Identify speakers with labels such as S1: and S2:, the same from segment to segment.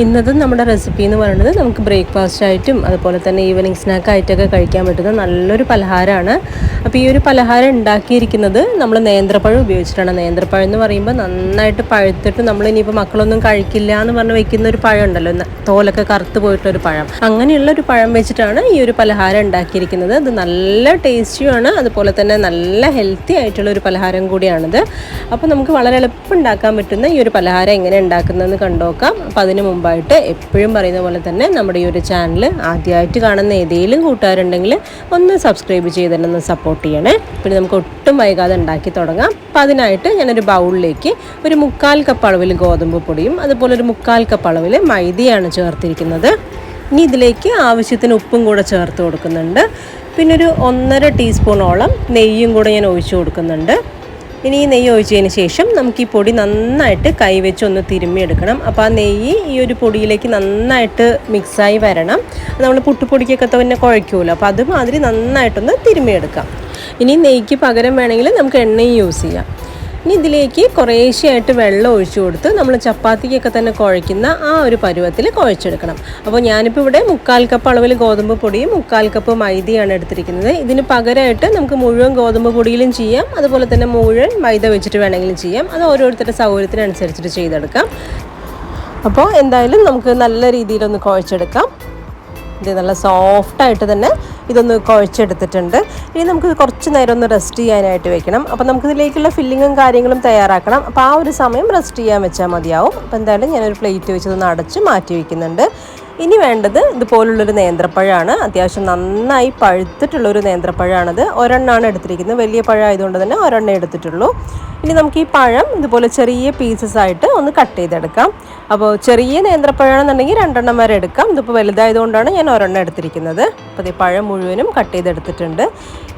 S1: ഇന്നത്തെ നമ്മുടെ റെസിപ്പി എന്ന് പറയുന്നത് നമുക്ക് ബ്രേക്ക്ഫാസ്റ്റ് ആയിട്ടും അതുപോലെ തന്നെ ഈവനിങ് സ്നാക്ക് ആയിട്ടൊക്കെ കഴിക്കാൻ പറ്റുന്ന നല്ലൊരു പലഹാരമാണ്. അപ്പോൾ ഈ ഒരു പലഹാരം ഉണ്ടാക്കിയിരിക്കുന്നത് നമ്മൾ നേന്ത്രപ്പഴം ഉപയോഗിച്ചിട്ടാണ്. നേന്ത്രപ്പഴം എന്ന് പറയുമ്പോൾ നന്നായിട്ട് പഴുത്തിട്ട് നമ്മൾ ഇനിയിപ്പോൾ മക്കളൊന്നും കഴിക്കില്ല എന്ന് പറഞ്ഞ് വെക്കുന്ന ഒരു പഴം ഉണ്ടല്ലോ. തോലൊക്കെ കറുത്ത് പോയിട്ടൊരു പഴം. അങ്ങനെയുള്ള ഒരു പഴം വെച്ചിട്ടാണ് ഈ ഒരു പലഹാരം ഉണ്ടാക്കിയിരിക്കുന്നത്. അത് നല്ല ടേസ്റ്റിയുമാണ് അതുപോലെ തന്നെ നല്ല ഹെൽത്തി ആയിട്ടുള്ള ഒരു പലഹാരം കൂടിയാണിത്. അപ്പോൾ നമുക്ക് വളരെ എളുപ്പം ഉണ്ടാക്കാൻ പറ്റുന്ന ഈ ഒരു പലഹാരം എങ്ങനെ ഉണ്ടാക്കുന്നതെന്ന് കണ്ടുനോക്കാം അപ്പോൾ അതിന് മുമ്പായിട്ട് എപ്പോഴും പറയുന്ന പോലെ തന്നെ നമ്മുടെ ഈ ഒരു ചാനൽ ആദ്യമായിട്ട് കാണുന്ന ഏതെങ്കിലും കൂട്ടുകാരുണ്ടെങ്കിൽ ഒന്ന് സബ്സ്ക്രൈബ് ചെയ്ത് തന്നെ ഒന്ന് സപ്പോർട്ട് ചെയ്യണേ. പിന്നെ നമുക്ക് ഒട്ടും വൈകാതെ ഉണ്ടാക്കി തുടങ്ങാം. അപ്പം അതിനായിട്ട് ഞാനൊരു ബൗളിലേക്ക് ഒരു മുക്കാൽ കപ്പ് അളവിൽ ഗോതമ്പ് പൊടിയും അതുപോലെ ഒരു മുക്കാൽ കപ്പ് അളവിൽ മൈദയാണ് ചേർത്തിരിക്കുന്നത്. ഇനി ഇതിലേക്ക് ആവശ്യത്തിന് ഉപ്പും കൂടെ ചേർത്ത് കൊടുക്കുന്നുണ്ട്. പിന്നെ ഒരു ഒന്നര ടീസ്പൂണോളം നെയ്യും കൂടെ ഞാൻ ഒഴിച്ചു കൊടുക്കുന്നുണ്ട്. ഇനി ഈ നെയ്യ് ഒഴിച്ചതിന് ശേഷം നമുക്ക് ഈ പൊടി നന്നായിട്ട് കൈവച്ച് ഒന്ന് തിരുമ്മിയെടുക്കണം. അപ്പോൾ ആ നെയ്യ് ഈ ഒരു പൊടിയിലേക്ക് നന്നായിട്ട് മിക്സായി വരണം. നമ്മൾ പുട്ടുപൊടിക്കൊക്കെ തന്നെ കുഴയ്ക്കുമല്ലോ അപ്പോൾ അതുമാതിരി നന്നായിട്ടൊന്ന് തിരുമ്മിയെടുക്കാം. ഇനി നെയ്ക്ക് പകരം വേണമെങ്കിൽ നമുക്ക് എണ്ണയും യൂസ് ചെയ്യാം. ഇനി ഇതിലേക്ക് കുറേശ്ശെയായിട്ട് വെള്ളം ഒഴിച്ചു കൊടുത്ത് നമ്മൾ ചപ്പാത്തിക്കൊക്കെ തന്നെ കുഴയ്ക്കുന്ന ആ ഒരു പരുവത്തിൽ കുഴച്ചെടുക്കണം. അപ്പോൾ ഞാനിപ്പോൾ ഇവിടെ മുക്കാൽ കപ്പ് അളവിൽ ഗോതമ്പ് പൊടിയും മുക്കാൽ കപ്പ് മൈദയാണ് എടുത്തിരിക്കുന്നത്. ഇതിന് പകരമായിട്ട് നമുക്ക് മുഴുവൻ ഗോതമ്പ് പൊടിയിലും ചെയ്യാം. അതുപോലെ തന്നെ മുഴുവൻ മൈദ വെച്ചിട്ട് വേണമെങ്കിലും ചെയ്യാം. അത് ഓരോരുത്തരുടെ സൗകര്യത്തിനനുസരിച്ചിട്ട് ചെയ്തെടുക്കാം. അപ്പോൾ എന്തായാലും നമുക്ക് നല്ല രീതിയിലൊന്ന് കുഴച്ചെടുക്കാം. ഇത് നല്ല സോഫ്റ്റായിട്ട് തന്നെ ഇതൊന്ന് കുഴച്ചെടുത്തിട്ടുണ്ട്. ഇനി നമുക്ക് കുറച്ച് നേരം ഒന്ന് റെസ്റ്റ് ചെയ്യാനായിട്ട് വെക്കണം. അപ്പോൾ നമുക്കിതിലേക്കുള്ള ഫില്ലിങ്ങും കാര്യങ്ങളും തയ്യാറാക്കണം. അപ്പോൾ ആ ഒരു സമയം റെസ്റ്റ് ചെയ്യാൻ വെച്ചാൽ മതിയാവും. അപ്പോൾ എന്തായാലും ഞാനൊരു പ്ലേറ്റ് വെച്ച് ഒന്ന് അടച്ച് മാറ്റി വയ്ക്കുന്നുണ്ട് ഇനി വേണ്ടത് ഇതുപോലുള്ളൊരു നേന്ത്രപ്പഴമാണ് അത്യാവശ്യം നന്നായി പഴുത്തിട്ടുള്ളൊരു നേന്ത്രപ്പഴമാണത് ഒരെണ്ണമാണ് എടുത്തിരിക്കുന്നത്. വലിയ പഴം ആയതുകൊണ്ട് തന്നെ ഒരെണ്ണം എടുത്തിട്ടുള്ളൂ. ഇനി നമുക്ക് ഈ പഴം ഇതുപോലെ ചെറിയ പീസസ് ആയിട്ട് ഒന്ന് കട്ട് ചെയ്തെടുക്കാം. അപ്പോൾ ചെറിയ നേന്ത്രപ്പഴമാണെന്നുണ്ടെങ്കിൽ രണ്ടെണ്ണം വരെ എടുക്കാം. ഇതിപ്പോൾ വലുതായതുകൊണ്ടാണ് ഞാൻ ഒരെണ്ണം എടുത്തിരിക്കുന്നത്. അപ്പോൾ ഈ പഴം മുഴുവനും കട്ട് ചെയ്തെടുത്തിട്ടുണ്ട്.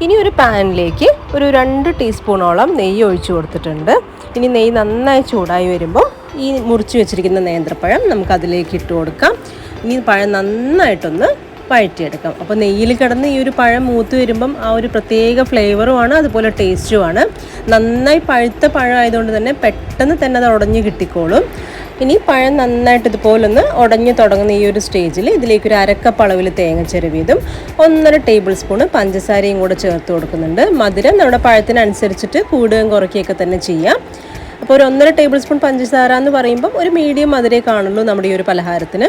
S1: ഇനി ഒരു പാനിലേക്ക് ഒരു രണ്ട് ടീസ്പൂണോളം നെയ്യ് ഒഴിച്ചു കൊടുത്തിട്ടുണ്ട്. ഇനി നെയ്യ് നന്നായി ചൂടായി വരുമ്പോൾ ഈ മുറിച്ച് വെച്ചിരിക്കുന്ന നേന്ത്രപ്പഴം നമുക്ക് അതിലേക്ക് ഇട്ട് കൊടുക്കാം. ഇനി പഴം നന്നായിട്ടൊന്ന് വഴറ്റിയെടുക്കാം അപ്പോൾ നെയ്യിൽ കിടന്ന് ഈ ഒരു പഴം മൂത്ത് വരുമ്പം ആ ഒരു പ്രത്യേക ഫ്ലേവറുമാണ് അതുപോലെ ടേസ്റ്റുമാണ്. നന്നായി പഴുത്ത പഴം ആയതുകൊണ്ട് തന്നെ പെട്ടെന്ന് തന്നെ അത് ഉടഞ്ഞ് കിട്ടിക്കോളും. ഇനി പഴം നന്നായിട്ട് ഇതുപോലൊന്ന് ഉടഞ്ഞു തുടങ്ങുന്ന ഈ ഒരു സ്റ്റേജിൽ ഇതിലേക്ക് ഒരു അരക്കപ്പ് തേങ്ങ ചെരുവിയതും ഒന്നര ടേബിൾ സ്പൂൺ പഞ്ചസാരയും കൂടെ ചേർത്ത് കൊടുക്കുന്നുണ്ട്. മധുരം നമ്മുടെ പഴത്തിനനുസരിച്ചിട്ട് കൂടുകയും കുറയ്ക്കുകയൊക്കെ തന്നെ ചെയ്യാം. അപ്പോൾ ഒരു ഒന്നര ടേബിൾ സ്പൂൺ പഞ്ചസാര എന്ന് പറയുമ്പം ഒരു മീഡിയം മധുരേ കാണുള്ളൂ നമ്മുടെ ഈ ഒരു പലഹാരത്തിന്.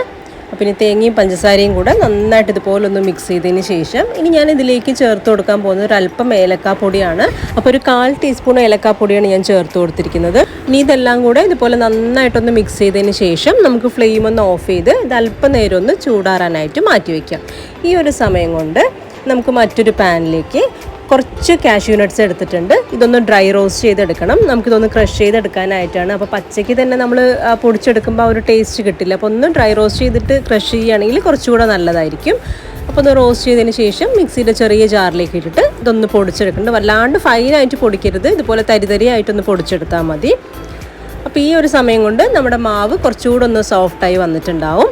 S1: അപ്പോൾ ഇനി തേങ്ങയും പഞ്ചസാരയും കൂടെ നന്നായിട്ട് ഇതുപോലെ ഒന്ന് മിക്സ് ചെയ്തതിന് ശേഷം ഇനി ഞാൻ ഇതിലേക്ക് ചേർത്ത് കൊടുക്കാൻ പോകുന്നത് ഒരു അല്പം ഏലക്കാപ്പൊടിയാണ് അപ്പോൾ ഒരു കാൽ ടീസ്പൂൺ ഏലക്കാപ്പൊടിയാണ് ഞാൻ ചേർത്ത് കൊടുത്തിരിക്കുന്നത്. ഇനി ഇതെല്ലാം കൂടെ ഇതുപോലെ നന്നായിട്ടൊന്ന് മിക്സ് ചെയ്തതിന് ശേഷം നമുക്ക് ഫ്ലെയിം ഒന്ന് ഓഫ് ചെയ്ത് ഇത് അല്പം നേരം ഒന്ന് ചൂടാറാനായിട്ട് മാറ്റി വയ്ക്കാം ഈ ഒരു സമയം കൊണ്ട് നമുക്ക് മറ്റൊരു പാനിലേക്ക് കുറച്ച് കാഷ്യൂ നട്ട്സ് എടുത്തിട്ടുണ്ട്. ഇതൊന്ന് ഡ്രൈ റോസ്റ്റ് ചെയ്തെടുക്കണം. നമുക്കിതൊന്ന് ക്രഷ് ചെയ്തെടുക്കാനായിട്ടാണ്. അപ്പോൾ പച്ചയ്ക്ക് തന്നെ നമ്മൾ പൊടിച്ചെടുക്കുമ്പോൾ ഒരു ടേസ്റ്റ് കിട്ടില്ല. അപ്പോൾ ഒന്ന് ഡ്രൈ റോസ്റ്റ് ചെയ്തിട്ട് ക്രഷ് ചെയ്യുകയാണെങ്കിൽ കുറച്ചുകൂടെ നല്ലതായിരിക്കും. അപ്പോൾ ഒന്ന് റോസ്റ്റ് ചെയ്തതിന് ശേഷം മിക്സിയുടെ ചെറിയ ജാറിലേക്ക് ഇട്ടിട്ട് ഇതൊന്ന് പൊടിച്ചെടുക്കുന്നുണ്ട് വല്ലാണ്ട് ഫൈനായിട്ട് പൊടിക്കരുത്. ഇതുപോലെ തരിതരിയായിട്ടൊന്ന് പൊടിച്ചെടുത്താൽ മതി. അപ്പോൾ ഈ ഒരു സമയം കൊണ്ട് നമ്മുടെ മാവ് കുറച്ചുകൂടെ ഒന്ന് സോഫ്റ്റായി വന്നിട്ടുണ്ടാവും.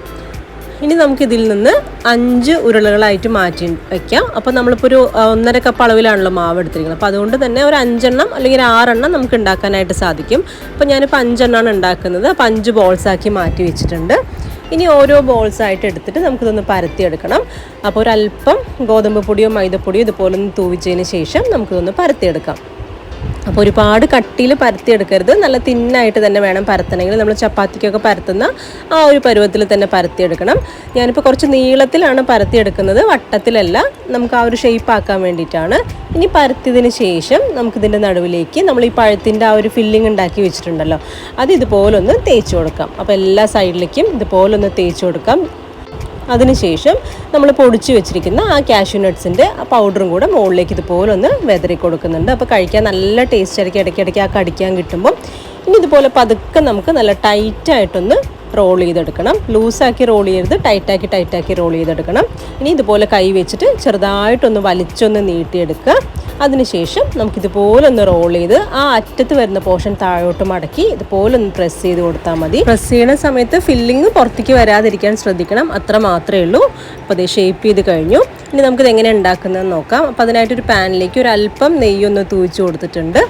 S1: ഇനി നമുക്കിതിൽ നിന്ന് അഞ്ച് ഉരുളകളായിട്ട് മാറ്റി വയ്ക്കാം അപ്പോൾ നമ്മളിപ്പോൾ ഒരു ഒന്നര കപ്പ് അളവിലാണല്ലോ മാവ് എടുത്തിരിക്കുന്നത്. അപ്പോൾ അതുകൊണ്ട് തന്നെ ഒരു അഞ്ചെണ്ണം അല്ലെങ്കിൽ ആറെണ്ണം നമുക്ക് ഉണ്ടാക്കാനായിട്ട് സാധിക്കും. അപ്പോൾ ഞാനിപ്പോൾ അഞ്ചെണ്ണമാണ് ഉണ്ടാക്കുന്നത്. അപ്പോൾ അഞ്ച് ബോൾസാക്കി മാറ്റി വെച്ചിട്ടുണ്ട്. ഇനി ഓരോ ബോൾസ് ആയിട്ട് എടുത്തിട്ട് നമുക്കിതൊന്ന് പരത്തിയെടുക്കണം. അപ്പോൾ ഒരല്പം ഗോതമ്പ് പൊടിയോ മൈദപ്പൊടിയോ ഇതുപോലെ ഒന്ന് തൂവിച്ചതിന് ശേഷം നമുക്കിതൊന്ന് പരത്തിയെടുക്കാം. അപ്പോൾ ഒരുപാട് കട്ടിയിൽ പരത്തിയെടുക്കരുത് നല്ല തിന്നായിട്ട് തന്നെ വേണം പരത്തണമെങ്കിൽ. നമ്മൾ ചപ്പാത്തിക്കൊക്കെ പരത്തുന്ന ആ ഒരു പരുവത്തിൽ തന്നെ പരത്തിയെടുക്കണം ഞാനിപ്പോൾ കുറച്ച് നീളത്തിലാണ് പരത്തിയെടുക്കുന്നത് വട്ടത്തിലല്ല. നമുക്ക് ആ ഒരു ഷേപ്പ് ആക്കാൻ വേണ്ടിയിട്ടാണ്. ഇനി പരത്തിയതിന് ശേഷം നമുക്കിതിന്റെ നടുവിലേക്ക് നമ്മൾ ഈ പഴത്തിന്റെ ആ ഒരു ഫില്ലിംഗ് ഉണ്ടാക്കി വെച്ചിട്ടുണ്ടല്ലോ. അത് ഇതുപോലൊന്ന് തേച്ച് കൊടുക്കാം. അപ്പോൾ എല്ലാ സൈഡിലേക്കും ഇതുപോലൊന്ന് തേച്ച് കൊടുക്കാം. അതിനുശേഷം നമ്മൾ പൊടിച്ച് വെച്ചിരിക്കുന്ന ആ കാഷ്യൂ നട്ട്സിന്റെ പൗഡറും കൂടെ മുകളിലേക്ക് ഇതുപോലെ ഒന്ന് വെതറി കൊടുക്കുന്നുണ്ട്. അപ്പോൾ കഴിക്കാൻ നല്ല ടേസ്റ്റ് ആയിരിക്കും. ഇടയ്ക്കിടയ്ക്ക് ആ കടിക്കാൻ കിട്ടുമ്പം. ഇനി ഇതുപോലെ പതുക്കെ നമുക്ക് നല്ല ടൈറ്റായിട്ടൊന്ന് റോൾ ചെയ്തെടുക്കണം. ലൂസാക്കി റോൾ ചെയ്യരുത്. ടൈറ്റാക്കി ടൈറ്റാക്കി റോൾ ചെയ്തെടുക്കണം. ഇനി ഇതുപോലെ കൈ വെച്ചിട്ട് ചെറുതായിട്ടൊന്ന് വലിച്ചൊന്ന് നീട്ടിയെടുക്കുക. അതിനുശേഷം നമുക്കിതുപോലെ ഒന്ന് റോൾ ചെയ്ത് ആ അറ്റത്ത് വരുന്ന പോർഷൻ താഴോട്ട് മടക്കി ഇതുപോലെ ഒന്ന് പ്രസ് ചെയ്ത് കൊടുത്താൽ മതി. പ്രസ് ചെയ്യുന്ന സമയത്ത് ഫില്ലിങ് പുറത്തേക്ക് വരാതിരിക്കാൻ ശ്രദ്ധിക്കണം. അത്ര മാത്രമേ ഉള്ളൂ. അപ്പോൾ അത് ഷേപ്പ് ചെയ്ത് കഴിഞ്ഞു. ഇനി നമുക്കിത് എങ്ങനെ ഉണ്ടാക്കുന്നതെന്ന് നോക്കാം. അപ്പോൾ അതിനായിട്ടൊരു പാനിലേക്ക് ഒരു അല്പം നെയ്യൊന്ന് തൂച്ച് കൊടുത്തിട്ടുണ്ട്.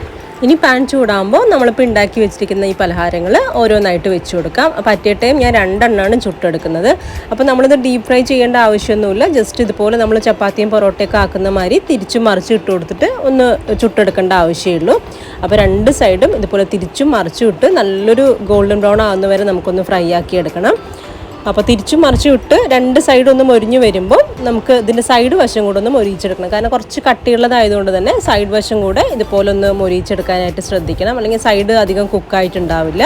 S1: ഇനി പാൻ ചൂടാകുമ്പോൾ നമ്മളിപ്പോൾ ഉണ്ടാക്കി വെച്ചിരിക്കുന്ന ഈ പലഹാരങ്ങൾ ഓരോന്നായിട്ട് വെച്ച് കൊടുക്കാം. പറ്റിയ ടൈം ഞാൻ രണ്ടെണ്ണമാണ് ചുട്ടെടുക്കുന്നത്. അപ്പോൾ നമ്മളിത് ഡീപ് ഫ്രൈ ചെയ്യേണ്ട ആവശ്യമൊന്നുമില്ല. ജസ്റ്റ് ഇതുപോലെ നമ്മൾ ചപ്പാത്തിയും പൊറോട്ടയൊക്കെ ആക്കുന്ന മാതിരി തിരിച്ചും മറിച്ച് ഇട്ട് കൊടുത്തിട്ട് ഒന്ന് ചുട്ടെടുക്കേണ്ട ആവശ്യമുള്ളൂ. അപ്പോൾ രണ്ട് സൈഡും ഇതുപോലെ തിരിച്ചും മറിച്ചും ഇട്ട് നല്ലൊരു ഗോൾഡൻ ബ്രൗൺ ആകുന്ന വരെ നമുക്കൊന്ന് ഫ്രൈ ആക്കി എടുക്കണം. അപ്പോൾ തിരിച്ചും മറിച്ചും ഇട്ട് രണ്ട് സൈഡ് ഒന്ന് മൊരിഞ്ഞ് വരുമ്പോൾ നമുക്ക് ഇതിന്റെ സൈഡ് വശം കൂടെ ഒന്ന് മൊരിച്ചെടുക്കണം കാരണം കുറച്ച് കട്ടിയുള്ളതായതുകൊണ്ട് തന്നെ സൈഡ് വശം കൂടെ ഇതുപോലെ ഒന്ന് മൊരിച്ചെടുക്കാനായിട്ട് ശ്രദ്ധിക്കണം. അല്ലെങ്കിൽ സൈഡ് അധികം കുക്കായിട്ടുണ്ടാവില്ല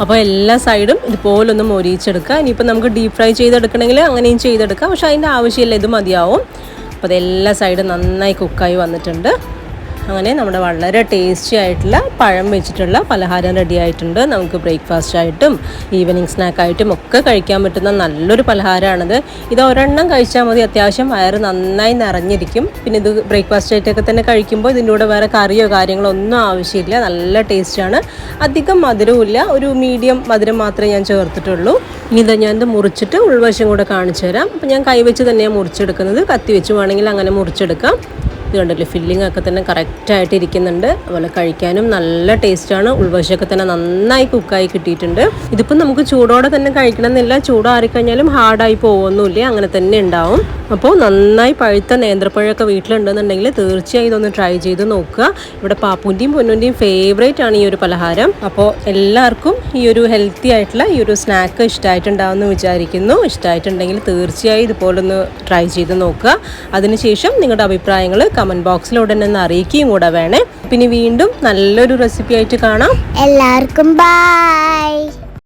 S1: അപ്പോൾ എല്ലാ സൈഡും ഇതുപോലെ ഒന്ന് മൊരിയിച്ചെടുക്കുക. ഇനിയിപ്പോൾ നമുക്ക് ഡീപ് ഫ്രൈ ചെയ്തെടുക്കണമെങ്കിൽ അങ്ങനെയും ചെയ്തെടുക്കാം. പക്ഷേ അതിന്റെ ആവശ്യമില്ല ഇത് മതിയാവും. അപ്പോൾ അതെല്ലാ സൈഡും നന്നായി കുക്കായി വന്നിട്ടുണ്ട്. അങ്ങനെ നമ്മുടെ വളരെ ടേസ്റ്റി ആയിട്ടുള്ള പഴം വെച്ചിട്ടുള്ള പലഹാരം റെഡി ആയിട്ടുണ്ട്. നമുക്ക് ബ്രേക്ക്ഫാസ്റ്റ് ആയിട്ടും ഈവനിങ് സ്നാക്കായിട്ടും ഒക്കെ കഴിക്കാൻ പറ്റുന്ന നല്ലൊരു പലഹാരമാണിത് ഇത് ഒരെണ്ണം കഴിച്ചാൽ മതി. അത്യാവശ്യം വയറ് നന്നായി നിറഞ്ഞിരിക്കും. പിന്നെ ഇത് ബ്രേക്ക്ഫാസ്റ്റ് ആയിട്ടൊക്കെ തന്നെ കഴിക്കുമ്പോൾ ഇതിന്റെ കൂടെ വേറെ കറിയോ കാര്യങ്ങളോ ഒന്നും ആവശ്യമില്ല. നല്ല ടേസ്റ്റാണ് അധികം മധുരവുമില്ല ഒരു മീഡിയം മധുരം മാത്രമേ ഞാൻ ചേർത്തിട്ടുള്ളൂ. ഇനി ഇതാ ഞാൻ ഇത് മുറിച്ചിട്ട് ഉൾവശം കൂടെ കാണിച്ചു തരാം അപ്പം ഞാൻ കൈവച്ച് തന്നെയാണ് മുറിച്ചെടുക്കുന്നത്. കത്തി വെച്ച് വേണമെങ്കിൽ അങ്ങനെ മുറിച്ചെടുക്കാം. ഇത് കണ്ടില്ലേ? ഫില്ലിംഗ് ഒക്കെ തന്നെ കറക്റ്റായിട്ട് ഇരിക്കുന്നുണ്ട്. അതുപോലെ കഴിക്കാനും നല്ല ടേസ്റ്റാണ് ഉൾവശമൊക്കെ തന്നെ നന്നായി കുക്കായി കിട്ടിയിട്ടുണ്ട്. ഇതിപ്പം നമുക്ക് ചൂടോടെ തന്നെ കഴിക്കണം എന്നില്ല ചൂടാറിക്കഴിഞ്ഞാലും ഹാർഡായി പോകുമൊന്നുമില്ല അങ്ങനെ തന്നെ ഉണ്ടാവും. അപ്പോൾ നന്നായി പഴുത്ത നേന്ത്രപ്പഴമൊക്കെ വീട്ടിലുണ്ടെന്നുണ്ടെങ്കിൽ തീർച്ചയായും ഇതൊന്ന് ട്രൈ ചെയ്ത് നോക്കുക. ഇവിടെ പാപ്പുന്റെയും പൊന്നുന്റെയും ഫേവറേറ്റ് ആണ് ഈ ഒരു പലഹാരം. അപ്പോൾ എല്ലാവർക്കും ഈ ഒരു ഹെൽത്തി ആയിട്ടുള്ള ഈ ഒരു സ്നാക്ക് ഇഷ്ടമായിട്ടുണ്ടാവുമെന്ന് വിചാരിക്കുന്നു. ഇഷ്ടമായിട്ടുണ്ടെങ്കിൽ തീർച്ചയായും ഇതുപോലൊന്ന് ട്രൈ ചെയ്ത് നോക്കുക. അതിനുശേഷം നിങ്ങളുടെ അഭിപ്രായങ്ങൾ കമന്റ് ബോക്സിലൂടെ തന്നെ അറിയിക്കുകയും കൂടെ വേണേ. പിന്നെ വീണ്ടും നല്ലൊരു റെസിപ്പി ആയിട്ട് കാണാം.
S2: എല്ലാവർക്കും ബൈ